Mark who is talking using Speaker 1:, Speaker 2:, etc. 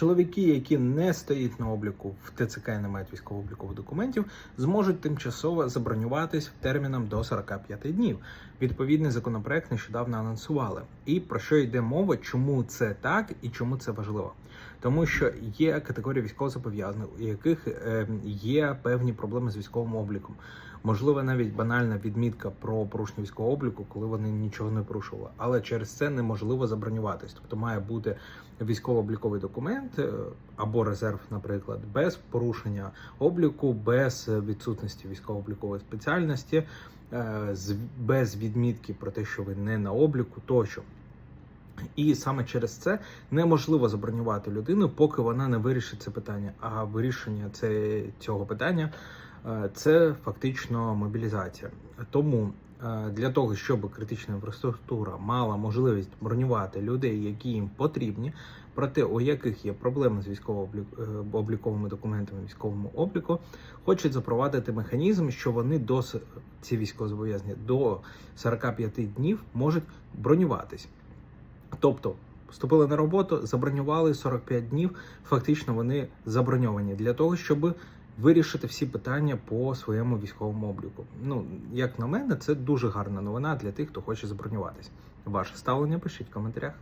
Speaker 1: Чоловіки, які не стоять на обліку в ТЦК і не мають військово-облікових документів, зможуть тимчасово забронюватись терміном до 45 днів. Відповідний законопроект нещодавно анонсували. І про що йде мова, чому це так і чому це важливо? Тому що є категорії військовозобов'язаних, у яких е, є певні проблеми з військовим обліком. Можливо, навіть банальна відмітка про порушення військового обліку, коли вони нічого не порушували. Але через це неможливо забронюватись. Тобто має бути військово-обліковий документ або резерв, наприклад, без порушення обліку, без відсутності військово-облікової спеціальності, е, без відмітки про те, що ви не на обліку, тощо. І саме через це неможливо забронювати людину, поки вона не вирішить це питання. А вирішення це, цього питання е, це фактично мобілізація. Тому е, для того, щоб критична інфраструктура мала можливість бронювати людей, які їм потрібні, проте у яких є проблеми з військово-обліковими документами військовому обліку, хочуть запровадити механізм, що вони до ці військовозобов'язані до 45 днів можуть бронюватись. Тобто вступили на роботу, забронювали 45 днів. Фактично вони заброньовані для того, щоб вирішити всі питання по своєму військовому обліку. Ну, як на мене, це дуже гарна новина для тих, хто хоче забронюватись. Ваше ставлення пишіть в коментарях.